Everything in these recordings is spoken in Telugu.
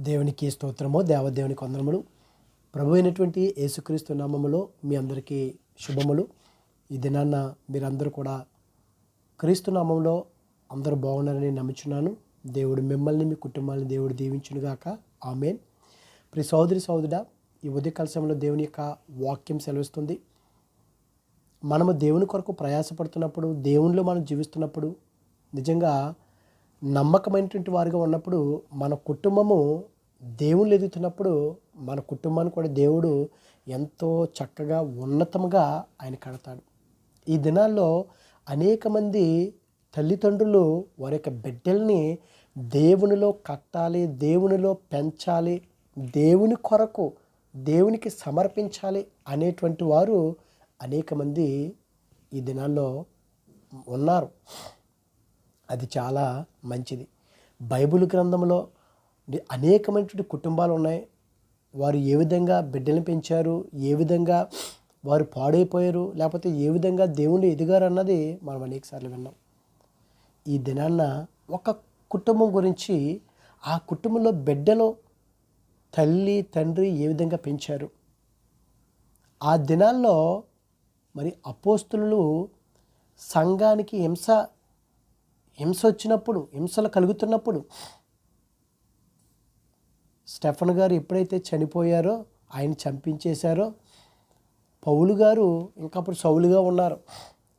దేవునికి స్తోత్రము దేవదేవునికి వందనములు. ప్రభు అయినటువంటి యేసుక్రీస్తు నామములో మీ అందరికీ శుభములు. ఈ దినాన్న మీరందరూ కూడా క్రీస్తు నామంలో అందరూ బాగున్నారని నమ్ముచున్నాను. దేవుడు మిమ్మల్ని మీ కుటుంబాన్ని దేవుడు దీవించునుగాక. ఆమెన్. ప్రి సోదరి సోదరుడా ఈ ఉదయకాల సమయంలో దేవుని యొక్క వాక్యం సెలవిస్తుంది. మనము దేవుని కొరకు ప్రయాసపడుతున్నప్పుడు దేవునిలో మనం జీవిస్తున్నప్పుడు నిజంగా నమ్మకమైనటువంటి వారిగా ఉన్నప్పుడు మన కుటుంబము దేవుళ్ళు ఎదుగుతున్నప్పుడు మన కుటుంబాన్ని కూడా దేవుడు ఎంతో చక్కగా ఉన్నతంగా ఆయన కడతాడు. ఈ దినాల్లో అనేక మంది తల్లిదండ్రులు వారి యొక్క బిడ్డల్ని దేవునిలో కట్టాలి దేవునిలో పెంచాలి దేవుని కొరకు దేవునికి సమర్పించాలి అనేటువంటి వారు అనేక మంది ఈ దినాల్లో ఉన్నారు. అది చాలా మంచిది. బైబిల్ గ్రంథంలో అనేకమైనటువంటి కుటుంబాలు ఉన్నాయి వారు ఏ విధంగా బిడ్డలను పెంచారు? ఏ విధంగా వారు పాడైపోయారు? లేకపోతే ఏ విధంగా దేవుణ్ణి ఎదిగారు అన్నది మనం అనేకసార్లు విన్నాం. ఈ దినాన్న ఒక కుటుంబం గురించి ఆ కుటుంబంలో బిడ్డలో తల్లి తండ్రి ఏ విధంగా పెంచారు? ఆ దినాల్లో మరి అపోస్తులు సంఘానికి హింస హింస వచ్చినప్పుడు హింసలు కలుగుతున్నప్పుడు స్టెఫన్ గారు ఎప్పుడైతే చనిపోయారో ఆయన చంపించేశారో పౌలు గారు ఇంకా అప్పుడు సౌలుగా ఉన్నారు.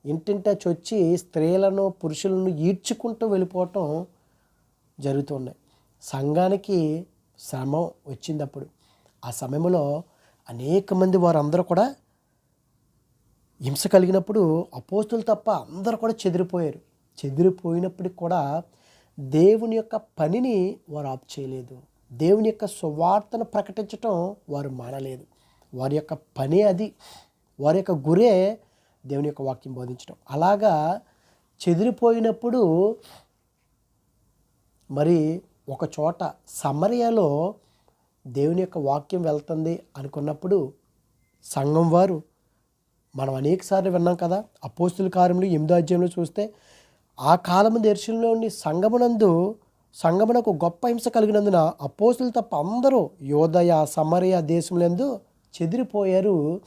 ఇంటింట చొచ్చి స్త్రీలను పురుషులను ఈడ్చుకుంటూ వెళ్ళిపోవటం జరుగుతున్నాయి సంఘానికి శ్రమ వచ్చింది అప్పుడు ఆ సమయంలో అనేక మంది వారందరూ కూడా హింస కలిగినప్పుడు అపోస్తులు తప్ప అందరూ కూడా చెదిరిపోయారు. చెదిరిపోయినప్పటికి కూడా దేవుని యొక్క పనిని వారు ఆపు చేయలేదు. దేవుని యొక్క సువార్తను ప్రకటించటం వారు మానలేదు. వారి యొక్క పనే అది. వారి యొక్క గురే దేవుని యొక్క వాక్యం బోధించడం అలాగా చెదిరిపోయినప్పుడు మరి ఒక చోట సమరయలో దేవుని యొక్క వాక్యం వెళ్తుంది అనుకున్నప్పుడు సంఘం వారు మనం అనేకసార్లు విన్నాం కదా అపోస్తుల కార్యములు ఎనిమిదో అధ్యాయంలో చూస్తే ఆ కాలము దర్శనంలోని సంగమునందు సంగమునకు గొప్ప హింస కలిగినందున అపోసులు తప్ప అందరూ యోదయ సమరయ దేశములందు చెదిరిపోయారు.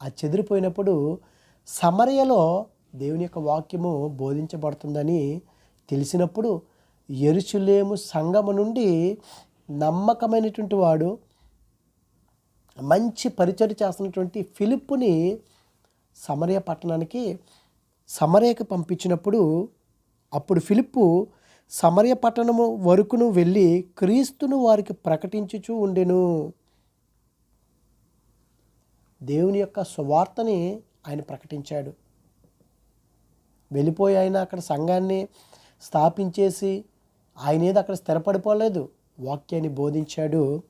ఆ చెదిరిపోయినప్పుడు సమరయలో దేవుని యొక్క వాక్యము బోధించబడుతుందని తెలిసినప్పుడు ఎరుచులేము సంగము నుండి నమ్మకమైనటువంటి వాడు మంచి పరిచయం చేస్తున్నటువంటి ఫిలిప్పుని సమరయ పట్టణానికి సమరేకి పంపించినప్పుడు అప్పుడు ఫిలిప్పు సమరయ పట్టణము వరకును వెళ్ళి క్రీస్తును వారికి ప్రకటించుచూ ఉండెను. దేవుని యొక్క సువార్తని ఆయన ప్రకటించాడు. వెళ్ళిపోయి ఆయన అక్కడ సంఘాన్ని స్థాపించేసి ఆయన ఏది అక్కడ స్థిరపడిపోలేదు. వాక్యాన్ని బోధించాడు.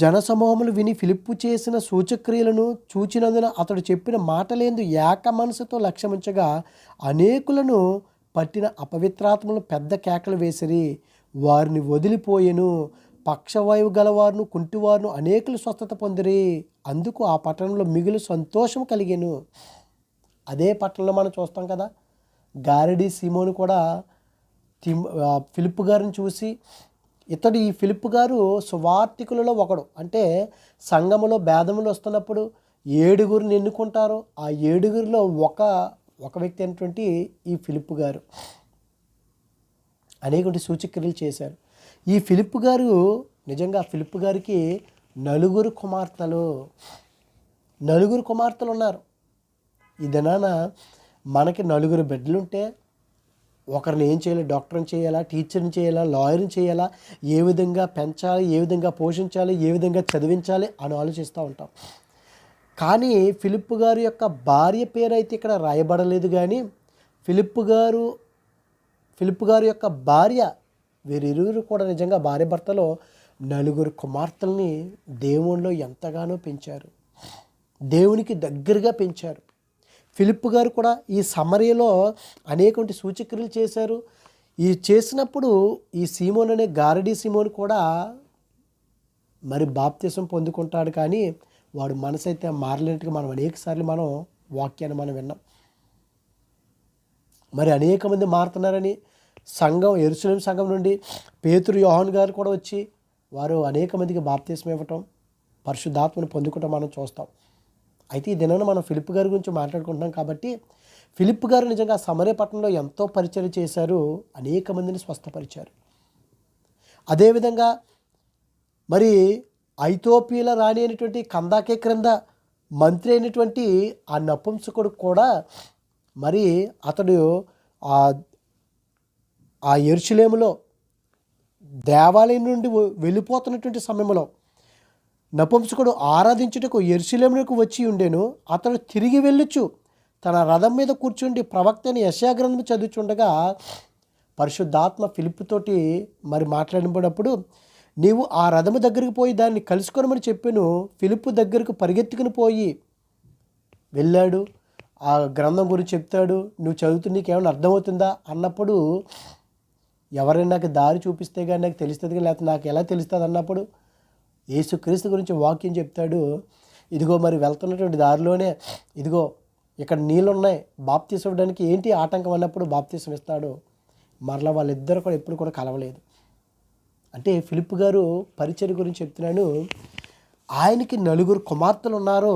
జనసమూహములు విని ఫిలిప్పు చేసిన సూచక్రియలను చూచినందున అతడు చెప్పిన మాటలేందు ఏక మనసుతో లక్ష్యముంచగా అనేకులను పట్టిన అపవిత్రాత్మలు పెద్ద కేకలు వేసిరి. వారిని వదిలిపోయెను. పక్షవాయువు గలవారును కుంటివారును అనేకులు స్వస్థత పొందిరి. అందుకు ఆ పట్టణంలో మిగులు సంతోషం కలిగాను. అదే పట్టణంలో మనం చూస్తాం కదా గారడి సీమోను కూడా తిమ్ ఫిలిప్ గారిని చూసి ఇతడు ఈ ఫిలిప్ గారు సువార్తికులలో ఒకడు. అంటే సంఘములో భేదములు వస్తున్నప్పుడు ఏడుగురిని ఎన్నుకుంటారు ఆ ఏడుగురిలో ఒక ఒక వ్యక్తి అయినటువంటి ఈ ఫిలిప్ గారు. అనేకటి సూచక్రియలు చేశారు. ఈ ఫిలిప్ గారు నిజంగా ఫిలిప్ గారికి నలుగురు కుమార్తెలు నలుగురు కుమార్తెలు ఉన్నారు. ఈ దినాన మనకి నలుగురు బిడ్డలుంటే ఒకరిని ఏం చేయాలి? డాక్టర్ని చేయాలా? టీచర్ని చేయాలా? లాయర్ని చేయాలా? ఏ విధంగా పెంచాలి? ఏ విధంగా పోషించాలి? ఏ విధంగా చదివించాలి? అని ఆలోచిస్తూ ఉంటాం. కానీ ఫిలిప్ గారి యొక్క భార్య పేరు అయితే ఇక్కడ రాయబడలేదు కానీ ఫిలిప్ గారు ఫిలిప్ గారి యొక్క భార్య వీరిరువురు కూడా నిజంగా భార్య భర్తలో నలుగురు కుమార్తెల్ని దేవునిలో ఎంతగానో పెంచారు. దేవునికి దగ్గరగా పెంచారు. ఫిలిప్ గారు కూడా ఈ సమరయలో అనేకటి సూచక్రియలు చేశారు. ఈ చేసినప్పుడు ఈ సీమోన్ అనే గారడీ సీమోన్ కూడా మరి బాప్తిసం పొందుకుంటాడు కానీ వాడు మనసు అయితే మారలేనట్టుగా మనం అనేకసార్లు మనం వాక్యాన్ని మనం విన్నాం. మరి అనేక మంది మారుతున్నారని సంఘం ఎరుసలేం సంఘం నుండి పేతురు యోహన్ గారు కూడా వచ్చి వారు అనేక మందికి బాప్తీసం ఇవ్వటం పరిశుద్ధాత్మను పొందుకోవటం మనం చూస్తాం. అయితే ఈ దినాన మనం ఫిలిప్ గారి గురించి మాట్లాడుకుంటున్నాం కాబట్టి ఫిలిప్ గారు నిజంగా సమరే పట్టణంలో ఎంతో పరిచయం చేశారు అనేక మందిని స్వస్థపరిచారు. అదేవిధంగా మరి ఐతోపీల రాణి అయినటువంటి కందాకే క్రింద మంత్రి అయినటువంటి ఆ నపుంసకుడు కూడా మరి అతడు ఆ ఆ ఎరుచులేములో దేవాలయం నుండి వెళ్ళిపోతున్నటువంటి సమయంలో నపుంసకుడు ఆరాధించుటకు ఎరుసలేమునకు వచ్చి ఉండెను అతడు తిరిగి వెళ్ళొచ్చు. తన రథం మీద కూర్చుండి ప్రవక్తని యశాగ్రంథం చదువుచుండగా పరిశుద్ధాత్మ ఫిలిప్తోటి మరి మాట్లాడినప్పుడు నీవు ఆ రథము దగ్గరికి పోయి దాన్ని కలుసుకొనమని చెప్పాను ఫిలిప్ దగ్గరకు పరిగెత్తుకుని పోయి వెళ్ళాడు. ఆ గ్రంథం గురించి చెప్తాడు నువ్వు చదువుతూ నీకు ఏమైనా అర్థమవుతుందా అన్నప్పుడు ఎవరైనా నాకు దారి చూపిస్తే కానీ నాకు తెలుస్తుంది కానీ లేకపోతే నాకు ఎలా తెలుస్తుంది అన్నప్పుడు యేసుక్రీస్తు గురించి వాక్యం చెప్తాడు ఇదిగో మరి వెళ్తున్నటువంటి దారిలోనే ఇదిగో ఇక్కడ నీళ్ళు ఉన్నాయి బాప్తీసం ఇవ్వడానికి ఏంటి ఆటంకం అన్నప్పుడు బాప్తీసం ఇస్తాడు. మరలా వాళ్ళిద్దరు కూడా ఎప్పుడు కూడా కలవలేదు. అంటే ఫిలిప్ గారు పరిచయం గురించి చెప్తున్నాను ఆయనకి నలుగురు కుమార్తెలు ఉన్నారో.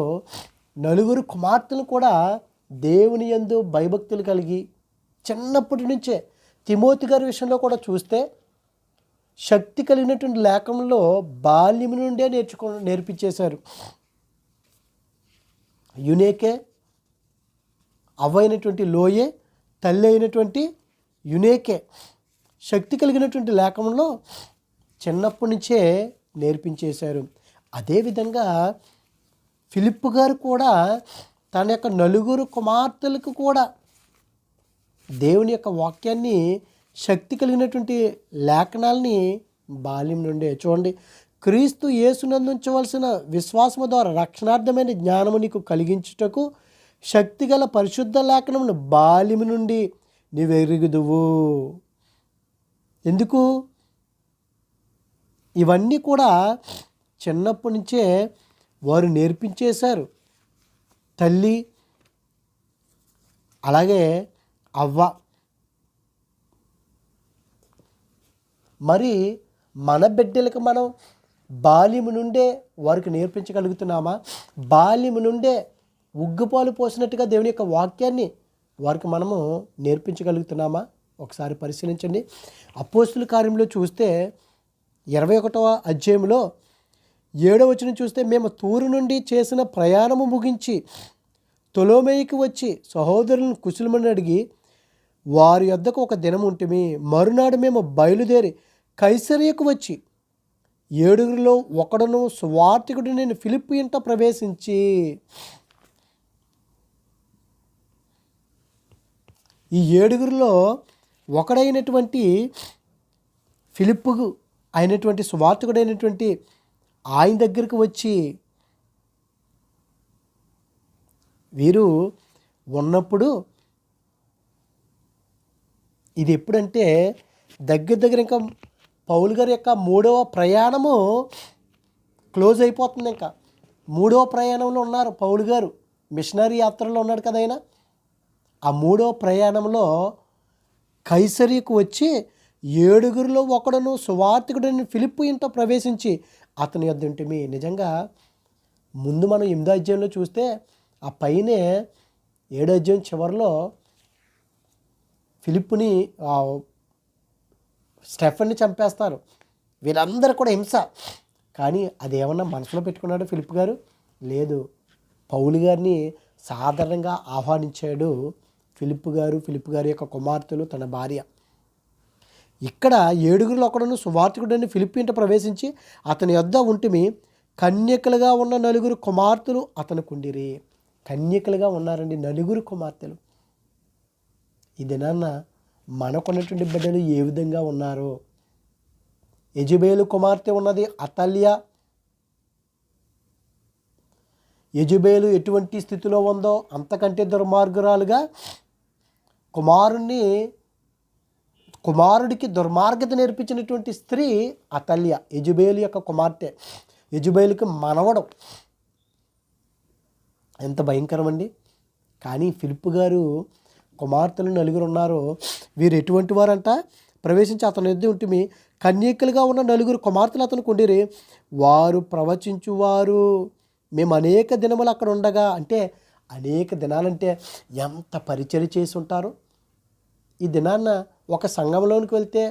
నలుగురు కుమార్తెలు కూడా దేవుని యందు భయభక్తులు కలిగి చిన్నప్పటి నుంచే తిమోతి గారి విషయంలో కూడా చూస్తే శక్తి కలిగినటువంటి లేఖంలో బాల్యం నుండే నేర్చుకో నేర్పించేశారు. యునేకే అవ్వైనటువంటి లోయే తల్లి అయినటువంటి యునేకే శక్తి కలిగినటువంటి లేఖంలో చిన్నప్పటి నుంచే నేర్పించేశారు. అదేవిధంగా ఫిలిప్ గారు కూడా తన యొక్క నలుగురు కుమార్తెలకు కూడా దేవుని యొక్క వాక్యాన్ని శక్తి కలిగినటువంటి లేఖనాల్ని బాల్యం నుండే. చూడండి క్రీస్తు యేసునందుంచవలసిన విశ్వాసము ద్వారా రక్షణార్థమైన జ్ఞానము నీకు కలిగించుటకు శక్తిగల పరిశుద్ధ లేఖనమును బాల్యము నుండి నీవెరుగుదువు. ఎందుకు? ఇవన్నీ కూడా చిన్నప్పటి నుంచే వారు నేర్పించేశారు. తల్లి అలాగే అవ్వ మరి మన బిడ్డలకు మనం బాల్యము నుండే వారికి నేర్పించగలుగుతున్నామా? బాల్యము నుండే ఉగ్గుపాలు పోసినట్టుగా దేవుని యొక్క వాక్యాన్ని వారికి మనము నేర్పించగలుగుతున్నామా? ఒకసారి పరిశీలించండి. అపోస్తుల కార్యంలో చూస్తే ఇరవై ఒకటవ అధ్యాయంలో ఏడవ వచ్చిన చూస్తే మేము తూరు నుండి చేసిన ప్రయాణము ముగించి తొలోమేయికి వచ్చి సహోదరులను కుశలమని అడిగి వారి వద్దకు ఒక దినం ఉంటిమి మరునాడు మేము బయలుదేరి కైసరియకు వచ్చి ఏడుగురిలో ఒకడును స్వార్థికుడు నేను ఫిలిప్ ఇంట ప్రవేశించి ఈ ఏడుగురిలో ఒకడైనటువంటి ఫిలిప్పుకు అయినటువంటి స్వార్థకుడైనటువంటి ఆయన దగ్గరికి వచ్చి వీరు ఉన్నప్పుడు ఇది ఎప్పుడంటే దగ్గర దగ్గర ఇంకా పౌల్ గారి యొక్క మూడవ ప్రయాణము క్లోజ్ అయిపోతుంది ఇంకా. మూడవ ప్రయాణంలో ఉన్నారు పౌల్ గారు. మిషనరీ యాత్రలో ఉన్నాడు కదా ఆయన. ఆ మూడవ ప్రయాణంలో కైసరికి వచ్చి ఏడుగురిలో ఒకడును సువార్థికుడని ఫిలిప్ ఇంట ప్రవేశించి అతని యొద్ ఉంటిమి నిజంగా ముందు మనం ఎనిమిదో అధ్యాయంలో చూస్తే ఆ పైనే ఏడో అధ్యాయం చివరిలో ఫిలిప్పుని స్టెఫన్ని చంపేస్తారు. వీళ్ళందరూ కూడా హింస. కానీ అది ఏమన్నా మనసులో పెట్టుకున్నాడు ఫిలిప్ గారు? లేదు. పౌలు గారిని సాధారణంగా ఆహ్వానించాడు ఫిలిప్ గారు ఫిలిప్ గారి యొక్క కుమార్తెలు తన భార్య. ఇక్కడ ఏడుగురిలో ఒకడను సువార్థికుడని ఫిలిప్ ఇంట ప్రవేశించి అతని యొద్ద ఉంటిమి. కన్యకలుగా ఉన్న నలుగురు కుమార్తెలు అతనుకుండిరి కన్యకలుగా ఉన్నారండి నలుగురు కుమార్తెలు. ఈ దినాన్న మనకున్నటువంటి బిడ్డలు ఏ విధంగా ఉన్నారో. యజుబేలు కుమార్తె ఉన్నది అతల్య. యజుబేలు ఎటువంటి స్థితిలో ఉందో అంతకంటే దుర్మార్గురాలుగా కుమారుణ్ణి కుమారుడికి దుర్మార్గత నేర్పించినటువంటి స్త్రీ అతల్య యజుబేలు యొక్క కుమార్తె. యజుబేలుకి మనవడం. ఎంత భయంకరమండి. కానీ ఫిలిప్ గారు కుమార్తెలు నలుగురు ఉన్నారు వీరు ఎటువంటి వారంట? ప్రవేశించి అతని ఎద్దు ఉంటుమి. కన్యకలుగా ఉన్న నలుగురు కుమార్తెలు అతను కొండిరి వారు ప్రవచించువారు. మేము అనేక దినములు అక్కడ ఉండగా అంటే అనేక దినాలంటే ఎంత పరిచయం చేసి ఉంటారు ఈ దినాన్న ఒక సంఘంలోనికి వెళ్తే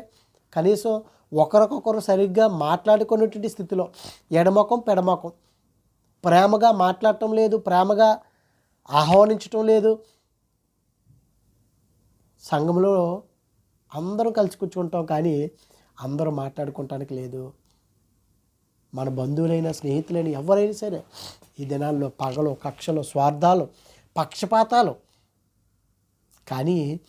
కనీసం ఒకరికొకరు సరిగ్గా మాట్లాడుకునేటువంటి స్థితిలో ఎడమకం పెడమకం ప్రేమగా మాట్లాడటం లేదు ప్రేమగా ఆహ్వానించటం లేదు. సంఘంలో అందరం కలిసి కూర్చుంటాం కానీ అందరూ మాట్లాడుకోవటానికి లేదు. మన బంధువులైన స్నేహితులైన ఎవరైనా సరే ఈ దినాల్లో పగలు కక్షలు స్వార్థాలు పక్షపాతాలు. కానీ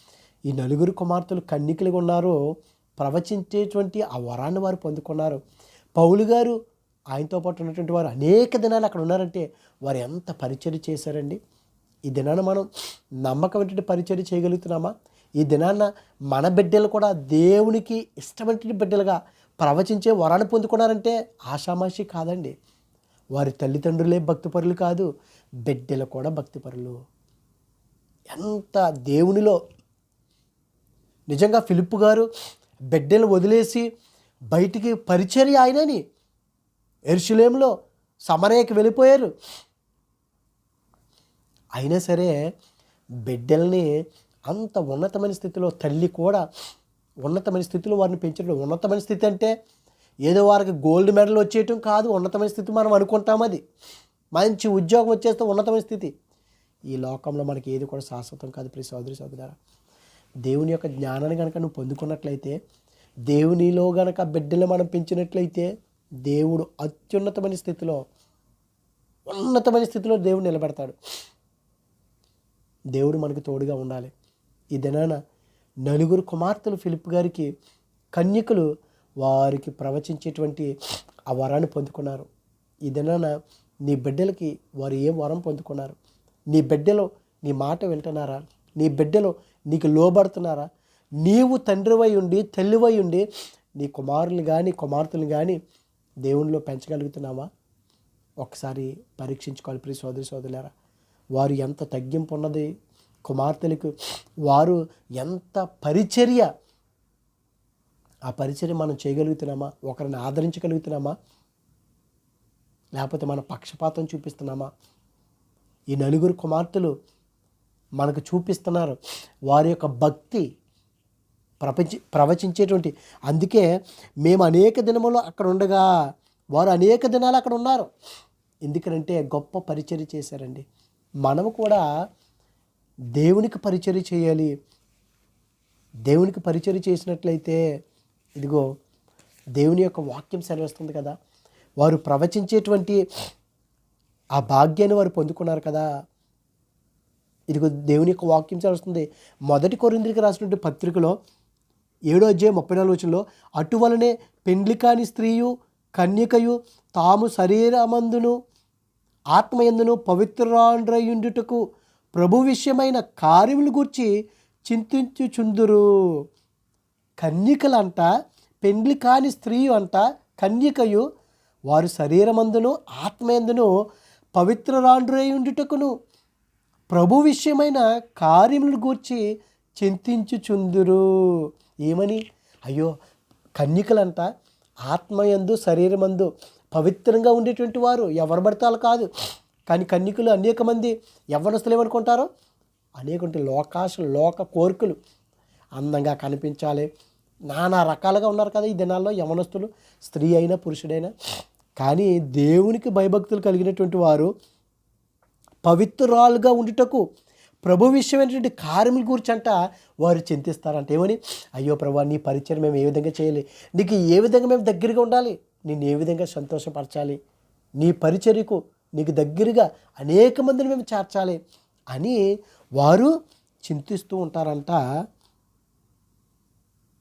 ఈ నలుగురు కుమార్తెలు కన్నికలుగా ఉన్నారు. ప్రవచించేటువంటి ఆ వరాన్ని వారు పొందుకున్నారు. పౌలు గారు ఆయనతో పాటు ఉన్నటువంటి వారు అనేక దినాలు అక్కడ ఉన్నారంటే వారు ఎంత పరిచయం చేశారండి? ఈ దినాన మనం నమ్మకం పరిచయం చేయగలుగుతున్నామా? ఈ దినాన మన బిడ్డలు కూడా దేవునికి ఇష్టమైన బిడ్డలుగా ప్రవచించే వరాన్ని పొందుకున్నారంటే ఆషామాషి కాదండి. వారి తల్లిదండ్రులే భక్తిపరులు కాదు బిడ్డలు కూడా భక్తిపరులు. ఎంత దేవునిలో నిజంగా ఫిలిప్ గారు బిడ్డలు వదిలేసి బయటికి పరిచర్య ఆయనని ఎరుషులేంలో సమరయ్యకి వెళ్ళిపోయారు. అయినా సరే బిడ్డల్ని అంత ఉన్నతమైన స్థితిలో తల్లి కూడా ఉన్నతమైన స్థితిలో వారిని పెంచడం ఉన్నతమైన స్థితి అంటే ఏదో వారికి గోల్డ్ మెడల్ వచ్చేయటం కాదు ఉన్నతమైన స్థితి మనం అనుకుంటాం అది. మంచి ఉద్యోగం వచ్చేస్తే ఉన్నతమైన స్థితి. ఈ లోకంలో మనకి ఏది కూడా శాశ్వతం కాదు ప్రతి సోదరి సోదరులారా దేవుని యొక్క జ్ఞానాన్ని కనుక నువ్వు పొందుకున్నట్లయితే దేవునిలో గనక బిడ్డలు మనం పెంచినట్లయితే దేవుడు అత్యున్నతమైన స్థితిలో ఉన్నతమైన స్థితిలో దేవుడు నిలబెడతాడు. దేవుడు మనకు తోడుగా ఉండాలి. ఈ దినాన నలుగురు కుమార్తెలు ఫిలిప్ గారికి కన్యకులు వారికి ప్రవచించేటువంటి ఆ వరాన్ని పొందుకున్నారు. ఈ దినాన నీ బిడ్డలకి వారు ఏ వరం పొందుకున్నారు? నీ బిడ్డలో నీ మాట వింటున్నారా? నీ బిడ్డలో నీకు లోబడుతున్నారా? నీవు తండ్రివై ఉండి తల్లివై ఉండి నీ కుమారులు కానీ కుమార్తెలు కానీ దేవునిలో పెంచగలుగుతున్నావా? ఒకసారి పరీక్షించుకోవాలి ప్రియ సోదరి సోదరులారా. వారు ఎంత తగ్గింపు ఉన్నది? కుమార్తెలకు వారు ఎంత పరిచర్య? ఆ పరిచర్య మనం చేయగలుగుతున్నామా? ఒకరిని ఆదరించగలుగుతున్నామా? లేకపోతే మన పక్షపాతం చూపిస్తున్నామా? ఈ నలుగురు కుమార్తెలు మనకు చూపిస్తున్నారు. వారి యొక్క భక్తి ప్రపంచ ప్రవచించేటువంటి. అందుకే మేము అనేక దినములు అక్కడ ఉండగా వారు అనేక దినాలు అక్కడ ఉన్నారు. ఎందుకంటే గొప్ప పరిచర్య చేశారండి. మనము కూడా దేవునికి పరిచర్య చేయాలి. దేవునికి పరిచర్య చేసినట్లయితే ఇదిగో దేవుని యొక్క వాక్యం సెలవిస్తుంది కదా. వారు ప్రవచించేటువంటి ఆ భాగ్యాన్ని వారు పొందుకున్నారు కదా. ఇదిగో దేవుని యొక్క వాక్యం సెలవుస్తుంది. మొదటి కొరింద్రికి రాసినటువంటి పత్రికలో ఏడో అధ్యాయం ముప్పై నాలుగు వచనంలో అటువలనే పెండ్లి కాని స్త్రీయు కన్యకయు తాము శరీరమందును ఆత్మయందును పవిత్రాండ్రయుండుటకు ప్రభు విషయమైన కార్యములు గూర్చి చింతించుచుందురు. కన్యకలంట పెండ్లి కాని స్త్రీ అంట కన్యకయు వారు శరీరమందును ఆత్మయందును పవిత్రరాండ్రై ఉండుటకును. ప్రభు విషయమైన కార్యములను గూర్చి చింతించుచుందురు. ఏమని? అయ్యో కన్యకలంట ఆత్మయందు శరీరమందు పవిత్రంగా ఉండేటువంటి వారు ఎవరు పడితే కాదు. కానీ కన్యకులు అనేక మంది ఎవరినస్తులు ఏమనుకుంటారు? అనేక లోకాశ లోక కోరికలు అందంగా కనిపించాలి. నానా రకాలుగా ఉన్నారు కదా ఈ దినాల్లో యవనస్తులు స్త్రీ అయినా పురుషుడైనా. కానీ దేవునికి భయభక్తులు కలిగినటువంటి వారు పవిత్రాలుగా ఉండుటకు ప్రభు విషయమైనటువంటి కార్యముల గురించి అంట వారు చింతిస్తారంట. ఏమని? అయ్యో ప్రభు నీ పరిచయం మేము ఏ విధంగా చేయాలి? నీకు ఏ విధంగా మేము దగ్గరగా ఉండాలి? నేను ఏ విధంగా సంతోషపరచాలి? నీ పరిచర్యకు నీకు దగ్గరగా అనేక మందిని మేము చేర్చాలి అని వారు చింతిస్తూ ఉంటారంట.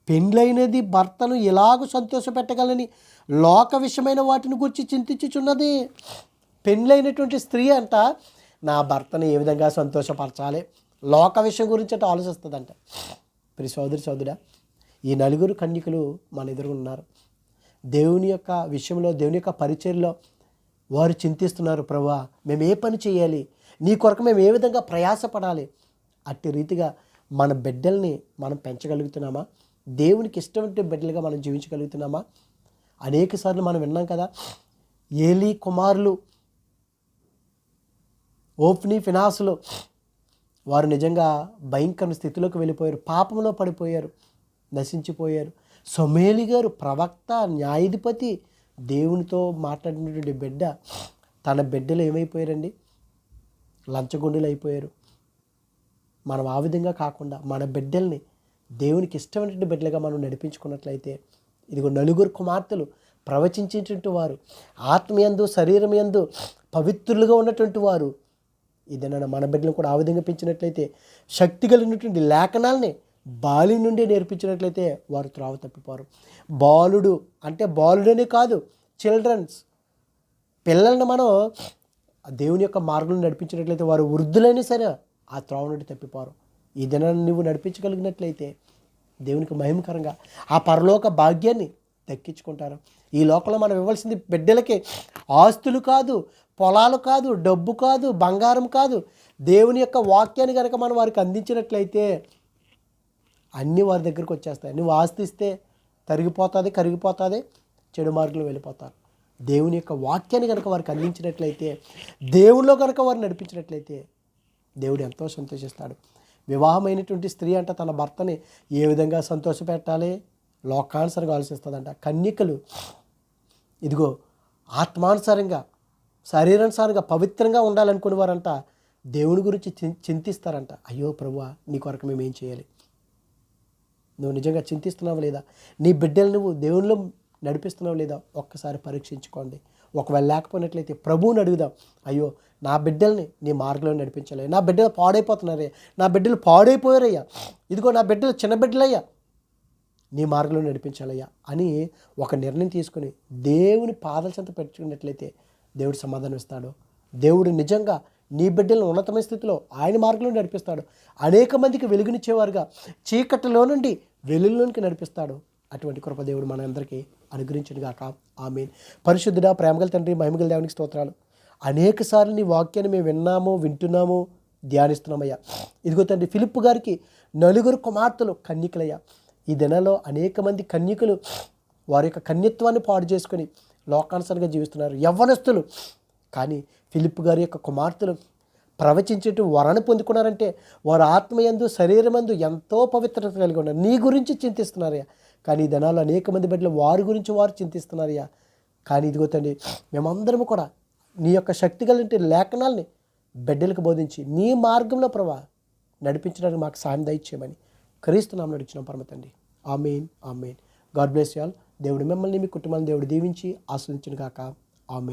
పెండ్లైనది భర్తను ఎలాగో సంతోషపెట్టగలని లోక విషయమైన వాటిని గురించి చింతించుచున్నది. పెండ్లైనటువంటి స్త్రీ అంట నా భర్తను ఏ విధంగా సంతోషపరచాలి? లోక విషయం గురించి అంటే ఆలోచిస్తుందంట. ప్రి సోదరి సోదరుడా ఈ నలుగురు కన్యకులు మన ఎదురు ఉన్నారు. దేవుని యొక్క విషయంలో దేవుని యొక్క పరిచయంలో వారు చింతిస్తున్నారు ప్రభా మేము ఏ పని చేయాలి? నీ కొరకు మేము ఏ విధంగా ప్రయాసపడాలి? అట్టి రీతిగా మన బిడ్డల్ని మనం పెంచగలుగుతున్నామా? దేవునికి ఇష్టమైన బిడ్డలుగా మనం జీవించగలుగుతున్నామా? అనేక సార్లు మనం విన్నాం కదా ఏలీ కుమారులు ఓప్ని ఫినాసులు వారు నిజంగా భయంకర స్థితిలోకి వెళ్ళిపోయారు పాపంలో పడిపోయారు నశించిపోయారు. సొమేలి గారు ప్రవక్త న్యాయాధిపతి దేవునితో మాట్లాడినటువంటి బిడ్డ తన బిడ్డలు ఏమైపోయారండి? లంచగొండులు అయిపోయారు. మనం ఆ విధంగా కాకుండా మన బిడ్డల్ని దేవునికి ఇష్టమైనటువంటి బిడ్డలుగా మనం నడిపించుకున్నట్లయితే ఇదిగో నలుగురు కుమార్తెలు ప్రవచించేటువంటి వారు ఆత్మయందు శరీరమందు పవిత్రులుగా ఉన్నటువంటి వారు ఇదేనా మన బిడ్డలు కూడా ఆ విధంగా పెంచినట్లయితే శక్తి కలిగినటువంటి లేఖనాల్ని బాలి నుండి నేర్పించినట్లయితే వారు త్రావ తప్పిపోరు. బాలుడు అంటే బాలుడనే కాదు చిల్డ్రన్స్ పిల్లల్ని మనం దేవుని యొక్క మార్గం నడిపించినట్లయితే వారు వృద్ధులైనా సరే ఆ త్రోవ నుండి తప్పిపోరు. ఈ దినాన్ని నువ్వు నడిపించగలిగినట్లయితే దేవునికి మహిమకరంగా ఆ పరలోక భాగ్యాన్ని దక్కించుకుంటారు. ఈ లోకంలో మనం ఇవ్వాల్సింది బిడ్డలకి ఆస్తులు కాదు పొలాలు కాదు డబ్బు కాదు బంగారం కాదు. దేవుని యొక్క వాక్యాన్ని కనుక మనం వారికి అందించినట్లయితే అన్నీ వారి దగ్గరికి వచ్చేస్తాయి. నువ్వు ఆస్తిస్తే తరిగిపోతుంది కరిగిపోతుంది చెడు మార్గంలో వెళ్ళిపోతారు. దేవుని యొక్క వాక్యాన్ని కనుక వారికి అందించినట్లయితే దేవుళ్ళు కనుక వారు నడిపించినట్లయితే దేవుడు ఎంతో సంతోషిస్తాడు. వివాహమైనటువంటి స్త్రీ అంట తన భర్తని ఏ విధంగా సంతోషపెట్టాలి? లోకానుసరంగా ఆలోచిస్తుందంట. కన్యకలు ఇదిగో ఆత్మానుసారంగా శరీరానుసారంగా పవిత్రంగా ఉండాలనుకునే వారంట దేవుని గురించి చింతిస్తారంట. అయ్యో ప్రభు నీ కొరకు మేము ఏం చేయాలి? నువ్వు నిజంగా చింతిస్తున్నావు లేదా? నీ బిడ్డలు నువ్వు దేవుళ్ళు నడిపిస్తున్నావు లేదా? ఒక్కసారి పరీక్షించుకోండి. ఒకవేళ లేకపోయినట్లయితే ప్రభువుని అడుగుదాం. అయ్యో నా బిడ్డల్ని నీ మార్గంలో నడిపించాలి నా బిడ్డలు పాడైపోతున్నారయ్యా. నా బిడ్డలు పాడైపోయారయ్యా. ఇదిగో నా బిడ్డలు చిన్న బిడ్డలయ్యా. నీ మార్గంలో నడిపించాలయ్యా అని ఒక నిర్ణయం తీసుకుని దేవుని పాదల చెంత పెట్టుకున్నట్లయితే దేవుడు సమాధానం ఇస్తాడు. దేవుడు నిజంగా నీ బిడ్డలను ఉన్నతమైన స్థితిలో ఆయన మార్గంలో నడిపిస్తాడు. అనేక మందికి వెలుగునిచ్చేవారుగా చీకటిలో నుండి వెలుగులోనికి నడిపిస్తాడు. అటువంటి కృపదేవుడు మనందరికీ మనందరికీ కాక గాక. ఆమెన్. పరిశుద్ధుడా ప్రేమగల తండ్రి మహిమగల దేవునికి స్తోత్రాలు. అనేక సార్లు నీ వాక్యాన్ని మేము విన్నాము వింటున్నాము ధ్యానిస్తున్నామయ్యా. ఇదిగో తండ్రి ఫిలిప్ గారికి నలుగురు కుమార్తెలు కన్యకలయ్యా ఈ దినాల్లో అనేక మంది కన్యకులు వారి యొక్క కన్యత్వాన్ని పాడు చేసుకొని లోకానుసరంగా జీవిస్తున్నారు. యవ్వనస్తులు. కానీ ఫిలిప్ గారి యొక్క కుమార్తెలు ప్రవచించేటు వరాన్ని పొందుకున్నారంటే వారు ఆత్మయందు శరీరమందు ఎంతో పవిత్రత కలిగి ఉన్నారు. నీ గురించి చింతిస్తున్నారయ్యా. కానీ ఈ దినాల్లో అనేక మంది బిడ్డలు వారి గురించి వారు చింతిస్తున్నారయ్యా. కానీ ఇదిగో తండ్రి మేమందరము కూడా నీ యొక్క శక్తి కలిగిన లేఖనాల్ని బిడ్డలకు బోధించి నీ మార్గంలో ప్రభా నడిపించడానికి మాకు సాయం దయచేయమని క్రీస్తు నామం నడిచిన పరమ తండ్రి. Amen amen. God bless y'all దేవుడు మిమ్మల్ని మీ కుటుంబాన్ని దేవుడు దీవించి ఆస్వాదించిన కాక ఆమెన్.